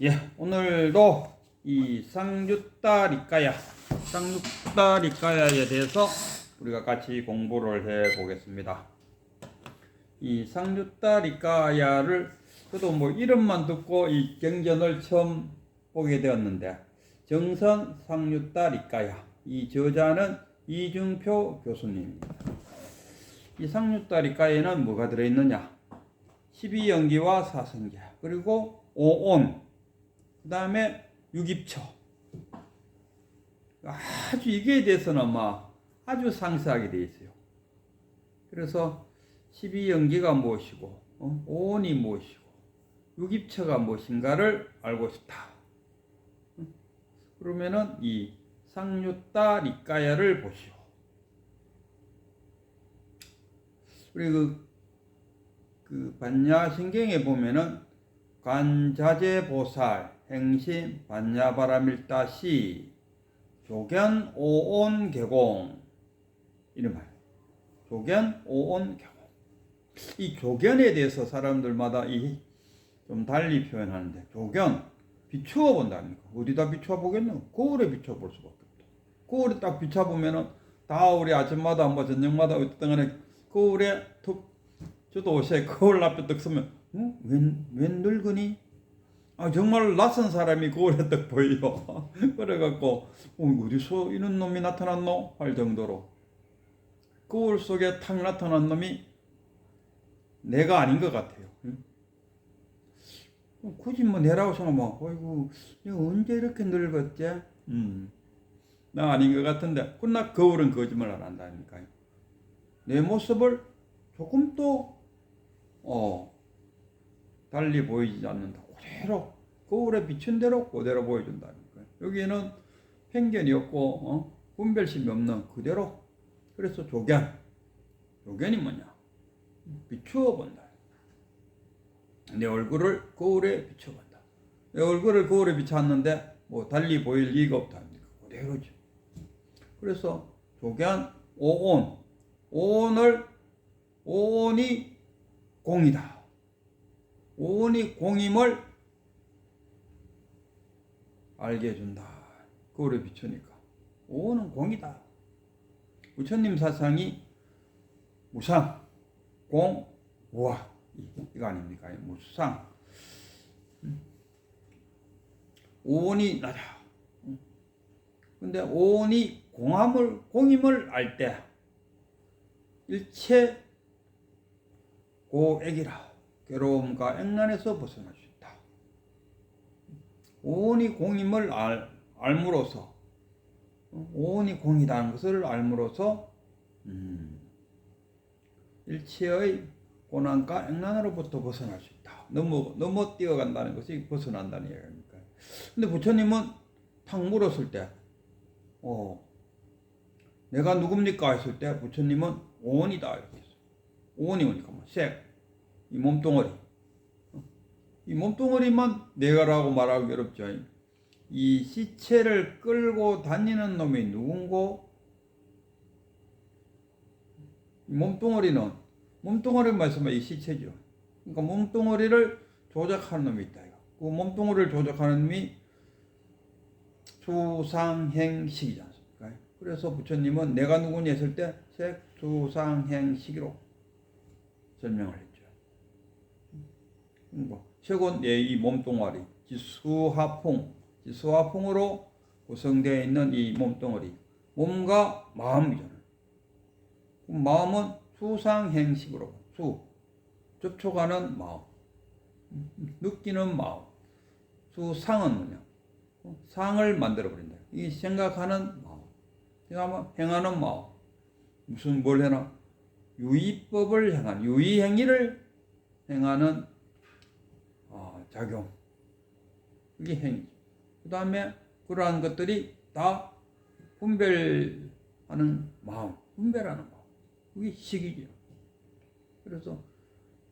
예, 오늘도 이 쌍유따 리까야, 쌍유따 리까야에 대해서 우리가 같이 공부를 해 보겠습니다. 이 쌍유따 리까야를 저도 뭐 이름만 듣고 이 경전을 처음 보게 되었는데 정선 쌍유따 리까야 이 저자는 이중표 교수님입니다. 이 쌍유따 리까야에는 뭐가 들어있느냐? 12연기와 사성계 그리고 오온 그 다음에 유깁처 아주 이게 대해서는 아마 아주 상세하게 되어 있어요. 그래서 12연기가 무엇이고 어? 오온이 무엇이고 유깁처가 무엇인가를 알고 싶다. 응? 그러면은 이 상유따 리까야를 보시오. 우리 그, 그 반야신경에 보면은 관자재 보살 행신 반야바라밀다 시 조견 오온 개공 이런 말. 조견 오온 개공. 이 조견에 대해서 사람들마다 이 좀 달리 표현하는데 조견 비추어 본다니까 어디다 비추어 보겠노? 거울에 비추어 볼 수밖에 없다. 거울에 딱 비춰 보면은 다 우리 아침마다 뭐 저녁마다 어떤 간에 거울에 툭 저도 옷에 거울 앞에 딱 서면 어? 웬, 웬 늙은이? 아 정말 낯선 사람이 거울에 딱 보여. 그래갖고 어, 어디서 이런 놈이 나타났노? 할 정도로 거울 속에 탁 나타난 놈이 내가 아닌 것 같아요. 응? 어, 굳이 뭐 내라고 생각하면 어이구 내가 언제 이렇게 늙었지? 음. 나 아닌 것 같은데 그나 거울은 거짓말 안 한다니까요. 내 모습을 조금 또 어, 달리 보이지 않는다. 그대로 거울에 비춘 대로 그대로 보여준다니까요. 여기는 편견이 없고 어? 분별심이 없는 그대로. 그래서 조견. 조견이 뭐냐? 비추어 본다. 내 얼굴을 거울에 비춰 본다. 내 얼굴을 거울에 비춰왔는데 뭐 달리 보일 리가 없다니까. 그대로죠. 그래서 조견 오온 오온을 오온이 공이다. 오온이 공임을 알게 해준다. 거울에 비추니까. 오온은 공이다. 부처님 사상이 무상, 공, 우화 이거 아닙니까? 무상. 오온이 나다. 근데 오온이 공함을 공임을 알 때 일체 고액이라 괴로움과 액난에서 있다. 오온이 공임을 알, 알므로써 오온이 공이라는 것을 알므로써 음, 일체의 고난과 액난으로부터 벗어날 수 있다. 넘어 넘어 뛰어간다는 것이 벗어난다는 얘기입니까? 근데 부처님은 탁 물었을 때, 어, 내가 누굽니까 했을 때 부처님은 오온이다 이렇게 했어요. 오온이 오니까 뭐 색, 이 몸뚱어리, 이 몸뚱어리만 내가라고 말하기 어렵죠. 이 시체를 끌고 다니는 놈이 누군고? 이 몸뚱어리는 몸뚱어리 말씀은 이 시체죠. 그러니까 몸뚱어리를 조작하는 놈이 있다. 그 몸뚱어리를 조작하는 놈이 수상행식이지 않습니까? 그래서 부처님은 내가 누구냐 했을 때 색수상행식으로 설명을 했죠. 뭐 최근 이 몸뚱아리 지수화풍 지수화풍으로 구성되어 있는 이 몸뚱어리 몸과 마음이잖아요. 마음은 수상행식으로 수 접촉하는 마음 느끼는 마음 수상은 뭐냐 상을 만들어 버린다. 이 생각하는 마음 생각하면 행하는 마음 무슨 뭘 해나 유의법을 행하는 유의행위를 행하는 어, 작용 이게 행위죠. 그 다음에 그러한 것들이 다 분별하는 마음 분별하는 마음 그게 식이죠. 그래서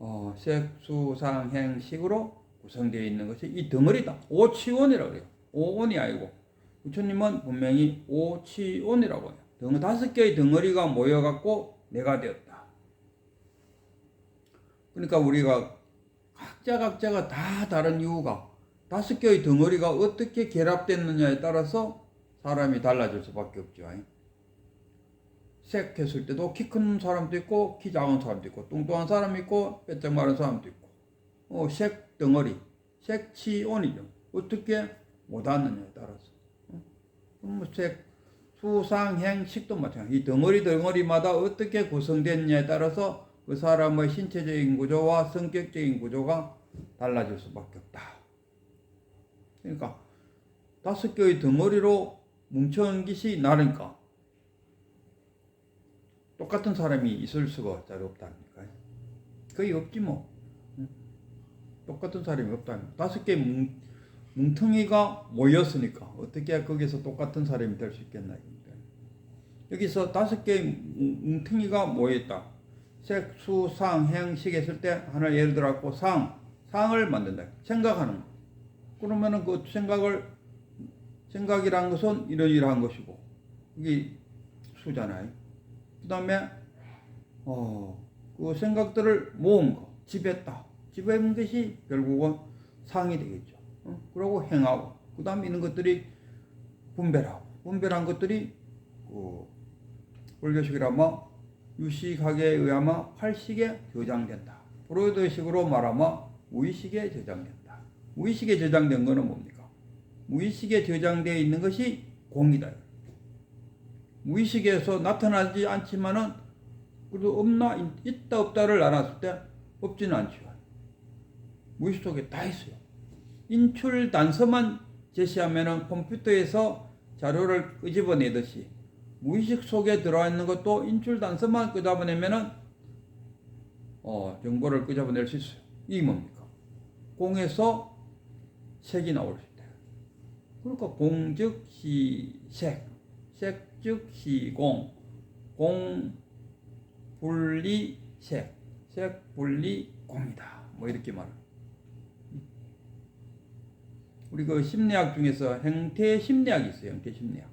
어, 색수상행식으로 구성되어 있는 것이 이 덩어리다. 오치원이라고 그래요. 오온이 아니고 부처님은 분명히 오치온이라고 해요. 덩 다섯 개의 덩어리가 모여갖고 내가 되었다. 그러니까 우리가 각자 각자가 다 다른 이유가 다섯 개의 덩어리가 어떻게 결합됐느냐에 따라서 사람이 달라질 수밖에 없죠. 색 했을 때도 키 큰 사람도 있고 키 작은 사람도 있고 뚱뚱한 사람이 있고 빼짝 마른 사람도 있고 어, 색 덩어리 색치온이죠. 어떻게 못하느냐에 따라서 어? 뭐 색, 수상행식도 마찬가지. 이 덩어리 덩어리마다 어떻게 구성됐냐에 따라서 그 사람의 신체적인 구조와 성격적인 구조가 달라질 수밖에 없다. 그러니까 다섯 개의 덩어리로 뭉쳐온 것이 나니까 똑같은 사람이 있을 수가 잘 없다니까. 거의 없지 뭐. 응? 똑같은 사람이 없다니까. 다섯 개 뭉, 뭉텅이가 모였으니까 어떻게 거기서 똑같은 사람이 될 수 있겠나. 여기서 다섯 뭉- 뭉텅이가 모였다. 색, 수, 상, 행 식 했을 때 하나 예를 들어 갖고 상, 상을 만든다. 생각하는 거. 그러면은 그 생각을 생각이란 것은 이러이러한 것이고 이게 수잖아요. 그다음에 어 그 생각들을 모은 거, 집했다. 집해본 것이 결국은 상이 되겠죠. 어? 그리고 행하고 그다음에 있는 것들이 분별하고 분별한 것들이 그 불교식이라면 유식학에 의하면 활식에 저장된다. 프로이드식으로 말하면 무의식에 저장된다. 무의식에 저장된 거는 뭡니까? 무의식에 저장되어 있는 것이 공이다. 무의식에서 나타나지 않지만은 그래도 없나 있다 없다를 알았을 때 없지는 않죠. 무의식 속에 다 있어요. 인출 단서만 제시하면은 컴퓨터에서 자료를 끄집어내듯이 무의식 속에 들어와 있는 것도 인출 단서만 끄집어내면은 어, 정보를 끄집어낼 수 있어요. 이게 뭡니까? 공에서 색이 나올 수 있다. 그러니까 공즉 시색, 색즉 시공, 공 분리 색, 색 분리 공이다. 뭐 이렇게 말합니다. 우리 그 심리학 중에서 행태 심리학이 있어요. 행태 심리학.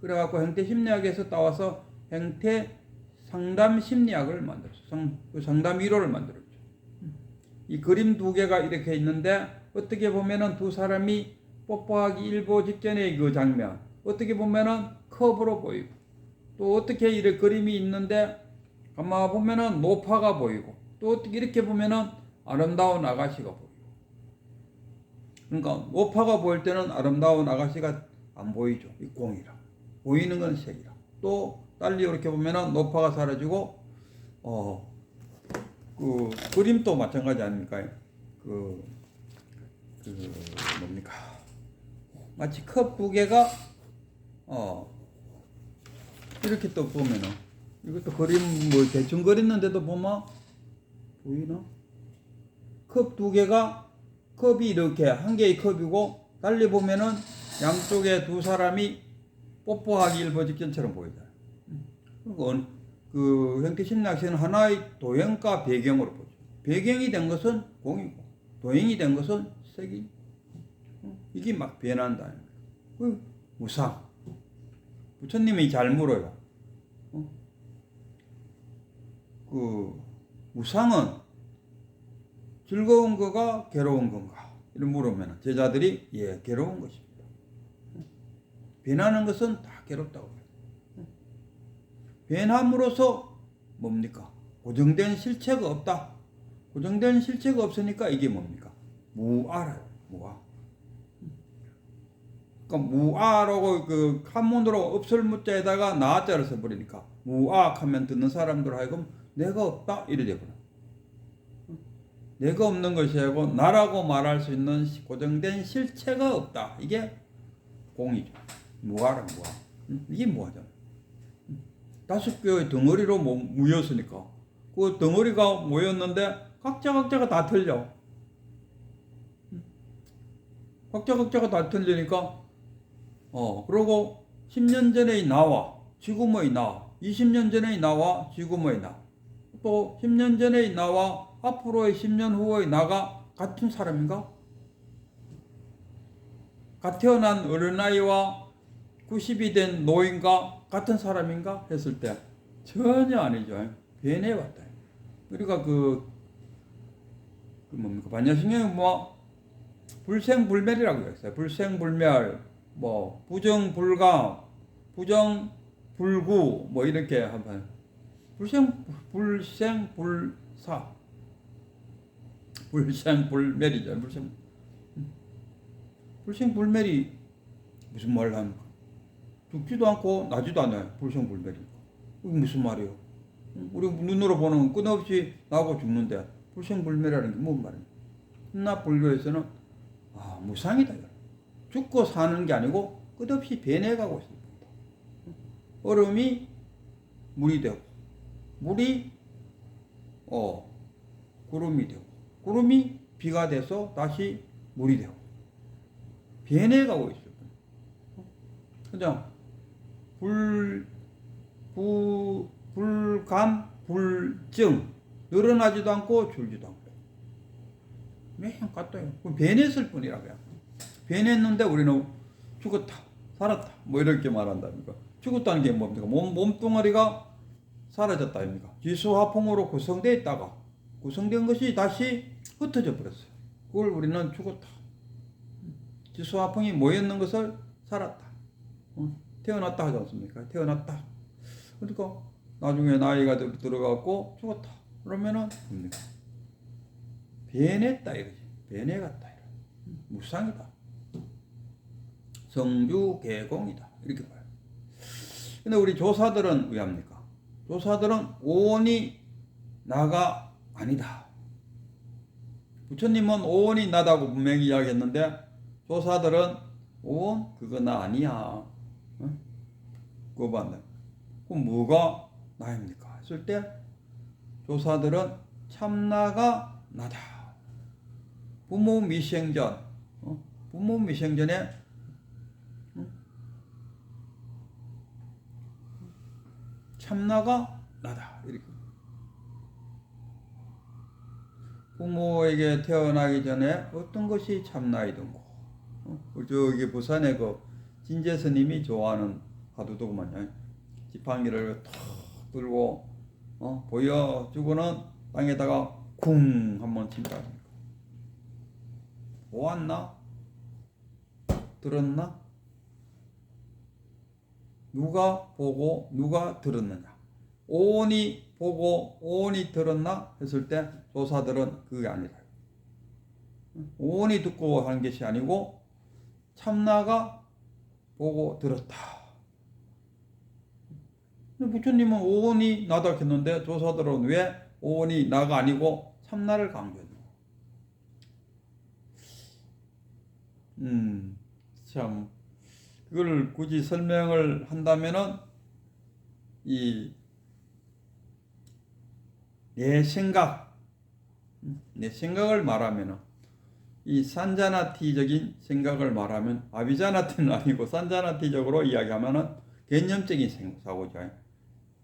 그래갖고 행태 심리학에서 따와서 행태 상담 심리학을 만들었어. 상, 그 상담 위로를 만들었죠. 이 그림 두 개가 이렇게 있는데 어떻게 보면은 두 사람이 뽀뽀하기 일보 직전의 그 장면 어떻게 보면은 컵으로 보이고 또 어떻게 이렇게 그림이 있는데 가만 보면은 노파가 보이고 또 어떻게 이렇게 보면은 아름다운 아가씨가 보이고. 그러니까 노파가 보일 때는 아름다운 아가씨가 안 보이죠 이 공이라. 보이는 건 색이라. 또 달리 이렇게 보면은 노파가 사라지고 어 그 그림도 마찬가지 아닙니까? 그, 그 뭡니까? 마치 컵두 개가 어 이렇게 또 보면은 이것도 그림 뭐 대충 그렸는데도 보면 보이나? 컵 두 개가 컵이 이렇게 한 개의 컵이고 달리 보면은 양쪽에 두 사람이 뽀뽀하기 일보 직전처럼 보이잖아요. 그건 그 형태 심리학에서는 하나의 도형과 배경으로 보죠. 배경이 된 것은 공이고 도형이 된 것은 색이 어, 이게 막 변한다. 그 무상. 부처님이 잘 물어요. 어? 그 무상은 즐거운 거가 괴로운 건가? 이런 물으면 제자들이 예 괴로운 것입니다. 어? 변하는 것은 다 괴롭다고. 변함으로써 뭡니까? 고정된 실체가 없다. 고정된 실체가 없으니까 이게 뭡니까? 무아라요. 무아. 그러니까 무아라고 그 한문으로 없을 무자에다가 나자를 써버리니까 무아 하면 듣는 사람들 하여금 내가 없다 이래 되거든. 내가 없는 것이 아니고 나라고 말할 수 있는 고정된 실체가 없다. 이게 공이죠. 무아라 무아. 이게 무아잖아. 다섯 개의 덩어리로 모- 모였으니까 그 덩어리가 모였는데 각자 각자가 다 틀려. 각자 각자가 다 틀리니까 어 그리고 10년 전의 나와 지금의 나, 20년 전의 나와 지금의 나, 또 10년 전의 나와 앞으로의 10년 후의 나가 같은 사람인가? 갓 태어난 어린아이와 90이 된 노인과 같은 사람인가 했을 때 전혀 아니죠. 변해 왔다. 우리가 그, 그 뭡니까 반야신경이 뭐 불생불멸이라고 했어요. 불생불멸, 뭐 부정불감, 부정불구 뭐 이렇게 한번 불생 불생불사 불생불멸이죠. 불생 불생불멸이 무슨 말을 거? 죽지도 않고 나지도 않아요. 불생불멸이. 이게 무슨 말이에요? 우리 눈으로 보는 건 끝없이 나고 죽는데 불생불멸이라는 게 뭔 말이에요? 나 불교에서는 아 무상이다. 죽고 사는 게 아니고 끝없이 변해가고 있습니다. 얼음이 물이 되고 물이 어 구름이 되고 구름이 비가 돼서 다시 물이 되고 변해가고 있어요. 그냥 불, 부, 불감, 불증 늘어나지도 않고 줄지도 않고 매형 같아요. 변했을 뿐이라고요. 변했는데 우리는 죽었다, 살았다, 뭐 이렇게 말한답니까? 죽었다는 게 뭡니까? 몸, 몸뚱아리가 사라졌다 아닙니까? 지수화풍으로 구성되어 있다가 구성된 것이 다시 흩어져 버렸어요. 그걸 우리는 죽었다. 지수화풍이 모였는 것을 살았다. 어? 태어났다 하지 않습니까? 태어났다. 그러니까 나중에 나이가 들- 들어갔고 죽었다. 그러면은 뭡니까? 변했다 이거지. 변해 갔다 이거. 무상이다. 성주개공이다. 이렇게 봐요. 근데 우리 조사들은 왜 합니까? 조사들은 오온이 나가 아니다. 부처님은 오온이 나다고 분명히 이야기했는데 조사들은 오온 그거 나 아니야. 응? 그거 봤네. 그럼 뭐가 나입니까? 했을 때 조사들은 참나가 나다. 부모 미생전, 어? 부모 미생전에 응? 참나가 나다. 이렇게. 부모에게 태어나기 전에 어떤 것이 참나이든고. 어? 저기 부산에 그 진재 스님이 좋아하는 화두도구만요. 지팡이를 탁 들고 어? 보여주고는 땅에다가 쿵 한번 친다. 보았나? 들었나? 누가 보고 누가 들었느냐? 오온이 보고 오온이 들었나 했을 때 조사들은 그게 아니라 오온이 듣고 하는 것이 아니고 참나가 보고 들었다. 부처님은 오온이 나다 했는데 조사들은 왜 오온이 나가 아니고 참나를 강조했노? 음, 참 그걸 굳이 설명을 한다면은 이 내 생각, 내 생각을 말하면은 이 산자나티적인 생각을 말하면 아비자나티는 아니고 산자나티적으로 이야기하면은 개념적인 생- 사고죠.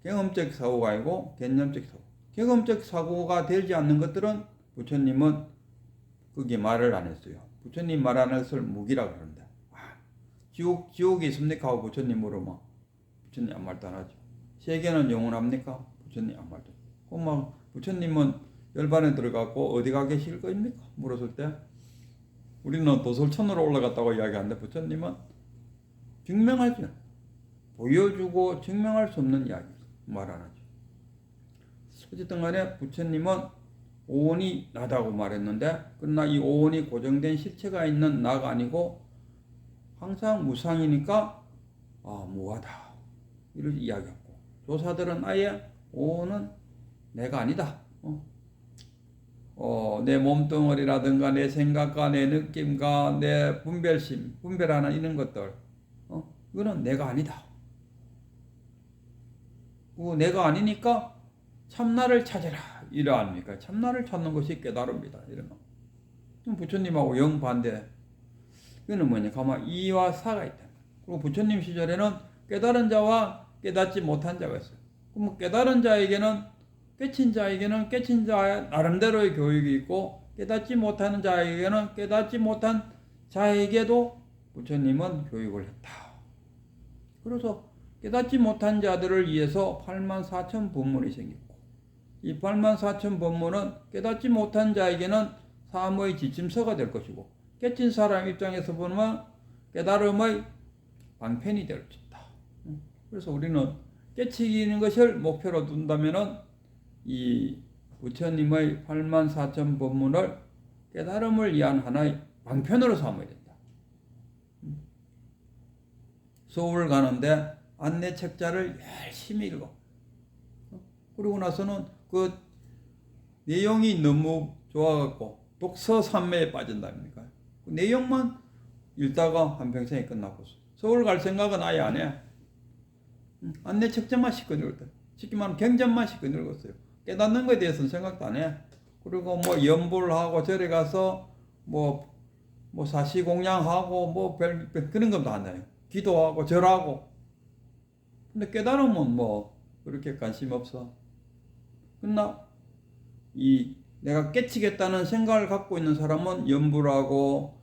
경험적 사고가 아니고 개념적 사고. 경험적 사고가 되지 않는 것들은 부처님은 그게 말을 안 했어요. 부처님 말하는 것을 무기라 그러는데 아, 지옥 지옥이 있습니까? 하고 부처님 물으면 부처님 아무 말도 안 하죠. 세계는 영원합니까? 부처님 아무 말도. 그럼 막 부처님은 열반에 들어갔고 어디 가 계실 거입니까? 물었을 때 우리는 도솔천으로 올라갔다고 이야기하는데 부처님은 증명하죠. 보여주고 증명할 수 없는 이야기 말안 하죠. 어쨌든 간에 부처님은 오온이 나다고 말했는데 그러나 이 오온이 고정된 실체가 있는 나가 아니고 항상 무상이니까 아 무하다 이렇게 이야기했고 조사들은 아예 오온은 내가 아니다 어? 어, 내 몸뚱어리라든가 내 생각과 내 느낌과 내 분별심 분별하는 이런 것들 어? 이거는 내가 아니다 그 내가 아니니까 참나를 찾아라 이러합니까? 참나를 찾는 것이 깨달음이다. 그럼 부처님하고 영 반대. 이거는 뭐냐? 가만 이와 사가 있다. 그리고 부처님 시절에는 깨달은 자와 깨닫지 못한 자가 있어요. 그럼 깨달은 자에게는 깨친 자에게는 깨친 자 나름대로의 교육이 있고 깨닫지 못하는 자에게는 깨닫지 못한 자에게도 부처님은 교육을 했다. 그래서 깨닫지 못한 자들을 위해서 8만 4천 법문이 생겼고 이 8만 4천 법문은 깨닫지 못한 자에게는 삶의 지침서가 될 것이고 깨친 사람 입장에서 보면 깨달음의 방편이 될수 있다. 음. 그래서 우리는 깨치기는 것을 목표로 둔다면은 이 부처님의 8만 4천 법문을 깨달음을 위한 하나의 방편으로 삼아야 된다. 음. 서울 가는데 안내 책자를 열심히 읽어. 어? 그러고 나서는 그 내용이 너무 좋아갖고 독서 산매에 빠진다입니까? 그 내용만 읽다가 한평생이 끝나고 서울 갈 생각은 아예 안 해. 음, 안내 책자만 시켜 읽었다. 쉽게 말하면 경전만 시켜 읽었어요. 깨닫는 것에 대해서는 생각도 안 해. 그리고 뭐 연불 하고 절에 가서 뭐, 뭐 사시공양하고 뭐 별, 별 그런 것도 안 해요. 기도하고 절하고. 근데 깨달으면 뭐 그렇게 관심 없어. 그러나 이 내가 깨치겠다는 생각을 갖고 있는 사람은 연불하고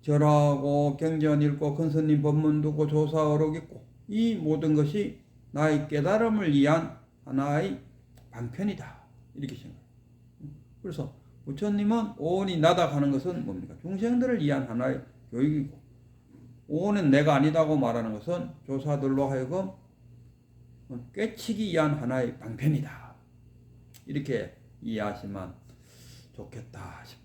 절하고 경전 읽고 큰스님 법문 듣고 조사 어록 있고 이 모든 것이 나의 깨달음을 위한 하나의 방편이다 이렇게 생각해요. 그래서 부처님은 오온이 나다 하는 것은 뭡니까? 중생들을 위한 하나의 교육이고 오온은 내가 아니다고 말하는 것은 조사들로 하여금 깨치기 위한 하나의 방편이다. 이렇게 이해하시면 좋겠다 싶어요.